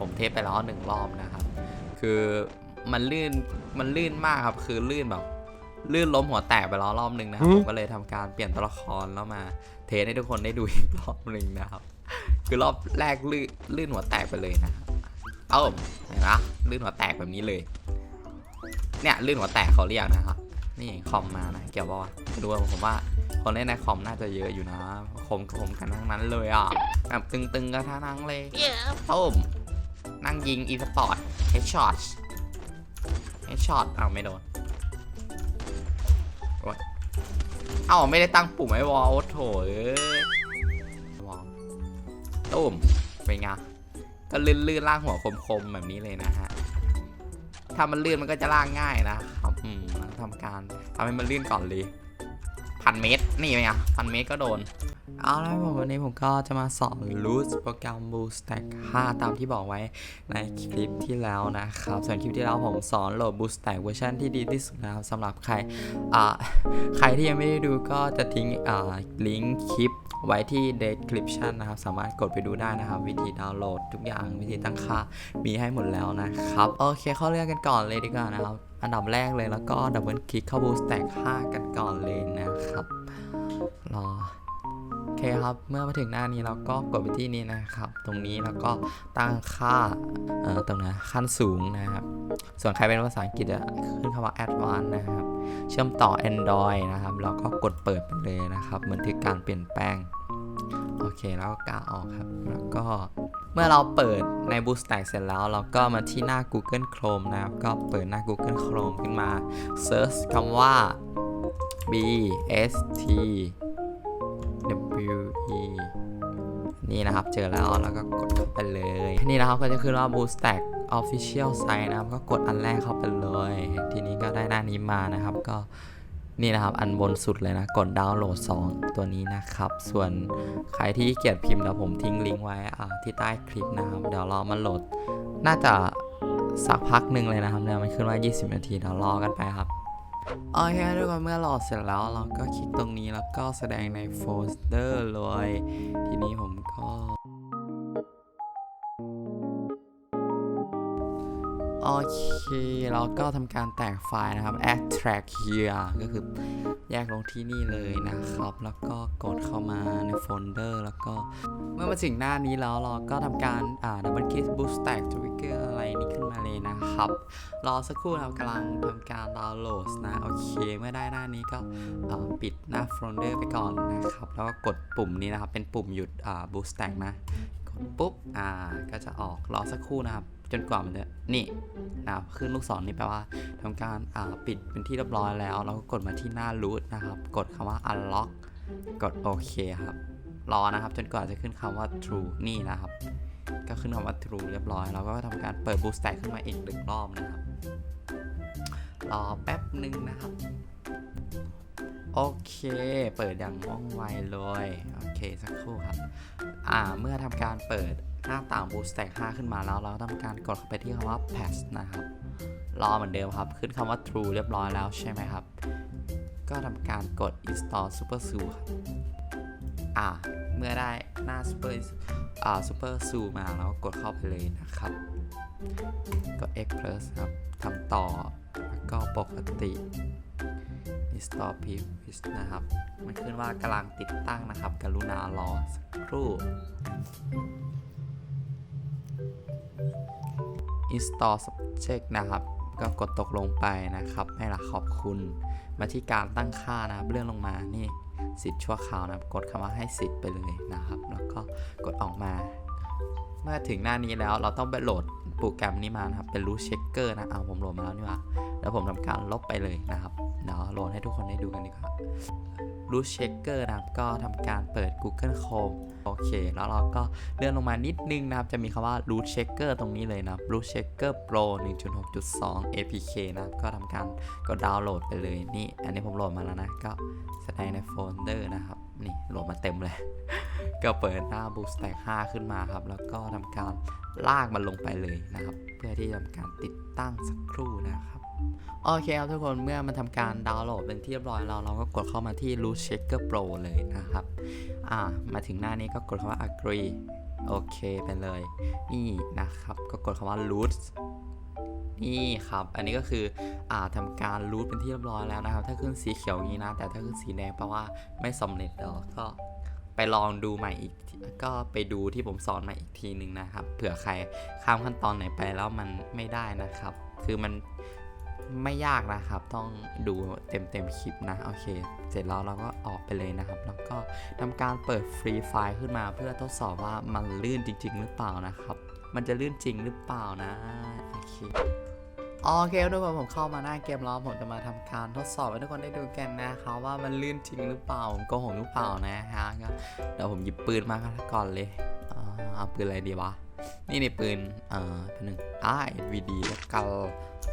ผมเทสไปแล้วหนึ่งรอบนะครับ คือมันลื่น มันลื่นมากครับ คือลื่นแบบ ลื่นล้มหัวแตกไปแล้วรอบหนึ่งนะครับหืผมมก็เลยทำการเปลี่ยนตัวละครแล้วมา เทสให้ทุกคนได้ดูอีกรอบหนึ่งนะครับ คือรอบแรกลื่นลื่นหัวแตกไปเลยนะครับเอ้าเห็นปะลื่นหัวแตกแบบนี้เลย เนี่ยลื่นหัวแตกเขาเรียกนะครับ นี่คอมมานะ เกี่ยวป่าวะไม่รู้ว่าผมว่าคนเล่นในคอมน่าจะเยอะอยู่นะคมคมกันทั้งนั้นเลยอะแบบตึงๆกันทั้งนั้นเลยตุ้ม นั่งยิงอีสปอร์ตเฮดช็อตเฮดช็อตเอ้าไม่โดนโอ๊ยเอ้าไม่ได้ตั้งปุ่มไอ้วอลโอ้โถเอ้ยวอลตุ้มเป็นไงก็ลื่นๆล่างหัวคมๆแบบนี้เลยนะฮะถ้ามันลื่นมันก็จะล่างง่ายนะครับทำการทำให้มันลื่นก่อนเลยพันเมตรนี่ไงพันเมตรก็โดน เอาละผมวันนี้ผมก็จะมาสอนรูทโปรแกรม Boostack 5 ตามที่บอกไว้ในคลิปที่แล้วนะครับ ส่วนคลิปที่แล้วผมสอนโหลด Boostack เวอร์ชันที่ดีที่สุดนะครับสำหรับใครใครที่ยังไม่ได้ดูก็จะทิ้งลิงก์คลิปไว้ที่ description นะครับ สามารถกดไปดูได้นะครับ วิธีดาวน์โหลดทุกอย่างวิธีตั้งค่ามีให้หมดแล้วนะครับ โอเคเข้าเรื่องกันก่อนเลยดีกว่านะครับ อันดับแรกเลยแล้วก็ดับเบิลคลิกเข้า Boostack 5 กันก่อนเลยนะครับรอ เคครับ เมื่อมาถึงหน้านี้เราก็กดไปที่นี้นะครับ ตรงนี้แล้วก็ตั้งค่าเอ่อตรงนะขั้นสูงนะครับ ส่วนใครเป็นภาษาอังกฤษอะขึ้นคำว่า advanced นะครับ เชื่อมต่อ Android นะครับแล้วก็กดเปิดไปเลยนะครับบันทึกการเปลี่ยนแปลงโอเคแล้วก็กาออกครับ แล้วก็เมื่อเราเปิดใน Boostack เสร็จแล้ว เราก็มาที่หน้า Google Chrome นะครับ ก็เปิดหน้า Google Chrome ขึ้นมา Search คำว่า B S T W E นี่นะครับเจอแล้วแล้วก็กดเข้าไปเลย นี่นะครับก็จะขึ้นว่า Boostack Official Site นะครับ ก็กดอันแรกเข้าไปเลย ทีนี้ก็ได้หน้านี้มานะครับก็นี่นะครับ อันบนสุดเลยนะ กดดาวน์โหลด 2 ตัวนี้นะครับ ส่วนใครที่เกียดพิมพ์เดี๋ยวผมทิ้งลิงก์ไว้ที่ใต้คลิปนะครับ เดี๋ยวรอมันโหลด น่าจะสักพักหนึ่งเลยนะครับเนี่ยมันขึ้นว่า 20 นาทีเดี๋ยวรอกันไปครับ โอเคทุกคนเมื่อโหลดเสร็จแล้วเราก็คลิกตรงนี้แล้วก็แสดงในโฟลเดอร์เลย ทีนี้ผมก็ โอเค เราก็ทำการแตกไฟล์นะครับ extract here ก็คือแยกลงที่นี่เลยนะครับ แล้วก็กดเข้ามาในโฟลเดอร์ แล้วก็เมื่อมาถึงหน้านี้แล้วเราก็ทำการอ่า double click bootstack trigger อะไรนี้ขึ้นมาเลยนะครับ รอสักครู่เรากำลังทำการดาวน์โหลดนะ โอเค เมื่อได้หน้านี้ก็ปิดหน้าโฟลเดอร์ไปก่อนนะครับ แล้วก็กดปุ่มนี้นะครับ เป็นปุ่มหยุดอ่า bootstack นะ กดปุ๊บ อ่า ก็จะออก รอสักครู่นะครับ จนกว่ามันจะนี่นะครับขึ้นลูกศรนี่แปลว่าทำการอ่าปิดเป็นที่เรียบร้อยแล้ว เราก็กดมาที่หน้า root นะครับ กดคำว่า unlock กดโอเคครับรอนะครับ จนกว่าจะขึ้นคำว่า true นี่นะครับ ก็ขึ้นคำว่า true เรียบร้อย เราก็ทำการเปิด bootstack ขึ้นมาอีกหนึ่งรอบนะครับ รอแป๊บหนึ่งนะครับโอเค เปิดอย่างว่องไวเลย โอเค สักครู่ครับ อ่า เมื่อทำการเปิด หน้าต่าง Boostack 5 ขึ้นมาแล้ว เราทำการกดเข้าไปที่คำว่า patch นะครับ รอเหมือนเดิมครับ ขึ้นคำว่า true เรียบร้อยแล้วใช่ไหมครับ ก็ทำการกด install super zoo ครับอ่าเมื่อได้หน้า super อ่า super zoo มาแล้วกดเข้าไปเลยนะครับ กด x plus ครับทำต่อแล้วก็ปกติ install previous นะครับ มันขึ้นว่ากำลังติดตั้งนะครับ กรุณารอสักครู่ install subject นะครับ ก็กดตกลงไปนะครับให้ละขอบคุณ มาที่การตั้งค่านะครับ เลื่อนลงมานี่สิทธิ์ชั่วคราวนะครับ กดคำว่าให้สิทธิ์ไปเลยนะครับ แล้วก็กดออกมา เมื่อถึงหน้านี้แล้วเราต้องไปโหลดโปรแกรมนี้มานะครับ เป็น root checker นะเอาผมโหลดมาแล้วนี่ว่าแล้วผมทำการลบไปเลยนะครับเดี๋ยวโหลดให้ทุกคนได้ดูกันดีกว่า root checker นะครับก็ทำการเปิด Google Chrome โอเค แล้วเราก็เลื่อนลงมานิดนึงนะครับ จะมีคำว่า root checker ตรงนี้เลยนะครับ root checker pro 1.6.2 apk นะครับก็ทำการกดดาวน์โหลดไปเลยนี่ อันนี้ผมโหลดมาแล้วนะก็แสดงในโฟลเดอร์นะครับนี่โหลดมาเต็มเลย ก็เปิดหน้า Boostack 5 ขึ้นมาครับ แล้วก็ทำการลากมันลงไปเลยนะครับ เพื่อที่จะทำการติดตั้งสักครู่นะครับโอเคครับทุกคนเมื่อมันทำการดาวน์โหลดเป็นที่เรียบร้อยแล้วเราก็กดเข้ามาที่ Root Checker Pro เลยนะครับอ่ามาถึงหน้านี้ก็กดคำว่า agree โอเคไปเลยนี่นะครับ ก็กดคำว่า root นี่ครับ อันนี้ก็คืออ่าทำการ root เป็นที่เรียบร้อยแล้วนะครับ ถ้าขึ้นสีเขียวนี้นะ แต่ถ้าขึ้นสีแดงแปลว่าไม่สำเร็จแล้วก็ ไปลองดูใหม่อีกก็ไปดูที่ผมสอนมาอีกทีหนึ่งนะครับ เผื่อใครข้ามขั้นตอนไหนไปแล้วมันไม่ได้นะครับ คือมันไม่ยากนะครับ ต้องดูเต็มเต็มคลิปนะ โอเค เสร็จแล้วเราก็ออกไปเลยนะครับ แล้วก็ทำการเปิดฟรีไฟล์ขึ้นมาเพื่อทดสอบว่ามันลื่นจริง ๆ หรือเปล่านะครับ มันจะลื่นจริงหรือเปล่านะ โอเค โอเคทุกคนผมเข้ามาหน้าเกมแล้วผมจะมาทำการทดสอบให้ทุกคนได้ดูกันนะครับว่ามันลื่นจริงหรือเปล่าผมโกหกหรือเปล่านะฮะก็เดี๋ยวผมหยิบปืนมาก่อนเลยเอาปืนอะไรดีวะนี่ในปืนเอ่อเป็นหนึ่งอ่า SVD แล้วกัน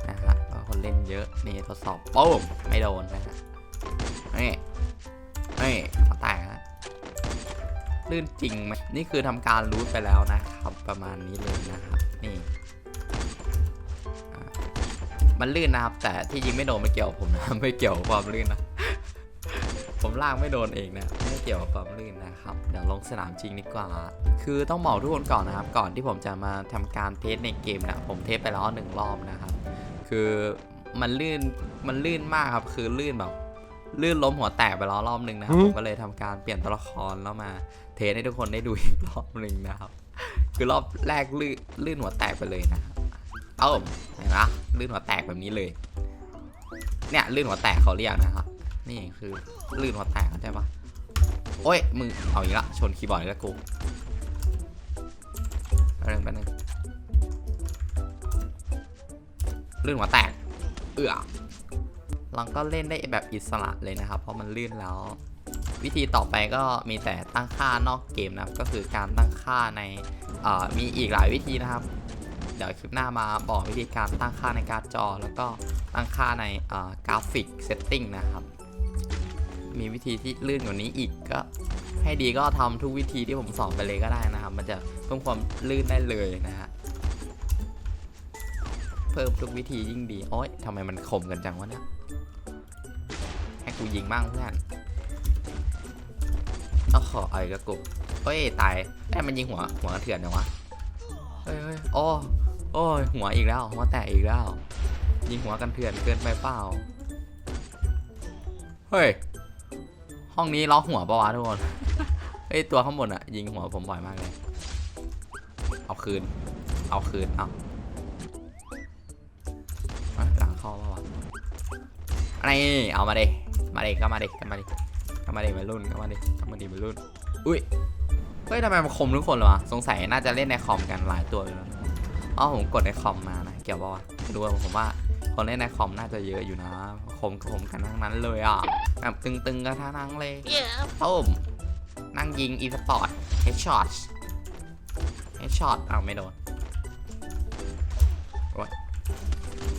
นะฮะคนเล่นเยอะนี่ทดสอบปุ้มไม่โดนนะฮะนี่นี่ขอแตกฮะลื่นจริงไหมนี่คือทำการรูทไปแล้วนะครับประมาณนี้เลยนะครับนี่ มันลื่นนะครับ แต่ที่ยิงไม่โดนไม่เกี่ยวกับผมนะไม่เกี่ยวกับความลื่นนะ ผมลากไม่โดนเองนะไม่เกี่ยวกับความลื่นนะครับเดี๋ยวลงสนามจริงดีกว่า คือต้องบอกทุกคนก่อนนะครับ ก่อนที่ผมจะมาทำการเทสในเกมนะผมเทสไปแล้วหนึ่งรอบนะครับ คือมันลื่นมันลื่นมากครับ คือลื่นแบบลื่นล้มหัวแตกไปแล้วรอบหนึ่งนะครับผมก็เลยทำการเปลี่ยนตัวละครแล้วมา เทสให้ทุกคนได้ดูอีกรอบหนึ่งนะครับ คือรอบแรกลื่นลื่นหัวแตกไปเลยนะครับ เอ้าเห็นปะลื่นหัวแตกแบบนี้เลย เนี่ยลื่นหัวแตกเขาเรียกนะครับ นี่คือลื่นหัวแตกเข้าใจปะโอ้ยมึงเอาอีกละชนคีย์บอร์ดแล้วกูแป๊บนึงแป๊บนึงลื่นหัวแตก เอือเราก็เล่นได้แบบอิสระเลยนะครับ เพราะมันลื่นแล้ว วิธีต่อไปก็มีแต่ตั้งค่านอกเกมนะครับ ก็คือการตั้งค่าในมีอีกหลายวิธีนะครับ ดี๋ยวคลิปหน้ามาบอกวิธีการตั้งค่าในการ์ดจอ แล้วก็ตั้งค่าในกราฟิกเซตติ้งนะครับ มีวิธีที่ลื่นกว่านี้อีกก็ ให้ดีก็ทำทุกวิธีที่ผมสอนไปเลยก็ได้นะครับ มันจะเพิ่มความลื่นได้เลยนะฮะเพิ่มทุกวิธียิ่งดี โอ๊ยทำไมมันคมกันจังวะเนี่ยให้กูยิงบ้างเพื่อนเอาขอไอ้กระกุกเฮ้ย ตายไอ้มันยิงหัว หัวเถื่อนจังวะ เฮ้ยเฮ้ยโอ้ โอ้ยหัวอีกแล้วหัวแตกอีกแล้ว ยิงหัวกันเถื่อนเกินไปเปล่า เฮ้ย ห้องนี้ล็อกหัวปะวะทุกคนเฮ้ยตัวข้างบนอะยิงหัวผมบ่อยมากเลย เอาคืน เอาคืน เอาหลังเข้าปะวะอะไรเอามาดิ มาดิก็มาดิก็มาดิก็มาดิมารุ่นก็มาดิก็มาดิมารุ่น อุ้ย เฮ้ยทำไมมันคมทุกคนเลยวะ สงสัยน่าจะเล่นในคอมกันหลายตัวอยู่แล้ว อ๋อผมกดในคอมมานะเกี่ยวป่าวะดูผมว่าคนเล่นในคอมน่าจะเยอะอยู่นะคมคมกันทั้งนั้นเลยอะแบบตึงๆกันทั้งนั้นเลยตุ้มนั่งยิงอีสปอร์ตเฮดช็อตเฮดช็อตอ้าวไม่โดนโอ๊ย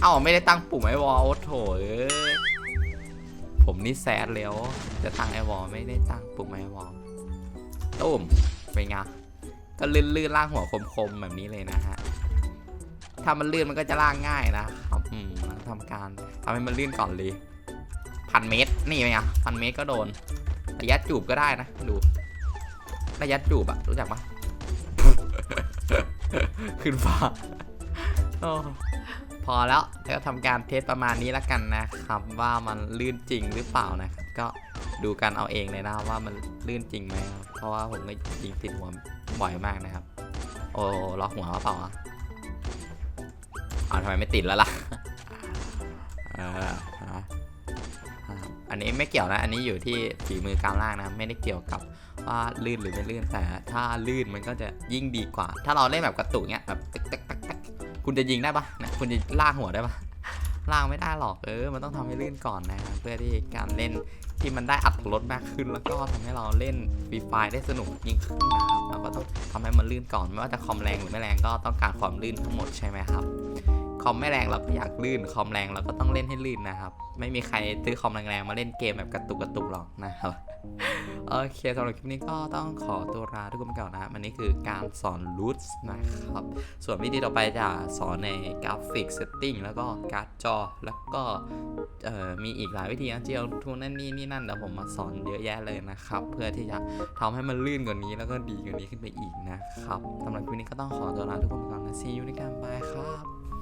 เอ้าไม่ได้ตั้งปุ่มไอวอลโอ้โถเอ้ยผมนี่แซดแล้ว จะตั้งไอวอลไม่ได้ตั้งปุ่มไอวอลตุ้มเป็นไงก็ลื่นลื่นๆล่างหัวคมๆแบบนี้เลยนะฮะ ถ้ามันลื่นมันก็จะล่างง่ายนะครับทำการทำให้มันลื่นก่อนเลยพันเมตร นี่ไงพันเมตรก็โดนระยะจูบก็ได้นะ ดูระยะจูบอะรู้จักปะขึ้นฟ้าโอ้พอแล้วแล้วทำการเทสประมาณนี้แล้วกันนะครับ ว่ามันลื่นจริงหรือเปล่านะครับ ก็ดูกันเอาเองเลยนะว่ามันลื่นจริงไหมเพราะว่าผมก็ยิงติดหัวบ่อยมากนะครับ โอ้ล็อกหัวเปล่าอะ อาทำไมไม่ติดแล้วล่ะเอออะอะอันนี้ไม่เกี่ยวนะ อันนี้อยู่ที่ฝีมือการล่างนะ ไม่ได้เกี่ยวกับว่าลื่นหรือไม่ลื่น แต่ถ้าลื่นมันก็จะยิ่งดีกว่า ถ้าเราเล่นแบบกระตุกเนี้ยแบบตึกตึกตึกตึกคุณจะยิงได้ปะนี่ยคุณจะลากหัวได้ปะลากไม่ได้หรอก เออ มันต้องทำให้ลื่นก่อนนะครับเพื่อที่การเล่นที่มันได้อัตรสมากขึ้น แล้วก็ทำให้เราเล่นฟรีไฟได้สนุกยิ่งขึ้นนะครับเราก็ต้องทำให้มันลื่นก่อน ไม่ว่าจะคอมแรงหรือไม่แรงก็ต้องการความลื่นทั้งหมดใช่ไหมครับ คอมไม่แรงเราก็อยากลื่น คอมแรงเราก็ต้องเล่นให้ลื่นนะครับ ไม่มีใครซื้อคอมแรงๆมาเล่นเกมแบบกระตุกกระตุกหรอกนะครับ โอเคสำหรับคลิปนี้ก็ต้องขอตัวลาทุกคนไปก่อนนะครันนี้คือการสอนรูทนะครับ ส่วนวิธีต่อไปจะสอนในกราฟิกเซตติ้งแล้วก็การ์ดจอ แล้วก็มีอีกหลายวิธีนะเจียวทูนั่นนี่นี่นั่นเดี๋ยวผมมาสอนเยอะแยะเลยนะครับ เพื่อที่จะทำให้มันลื่นกว่านี้แล้วก็ดีกว่านี้ขึ้นไปอีกนะครับสำหรับคลิปนี้ก็ต้องขอตัวลาทุกคนไปก่อนนะซียูในการบายครับ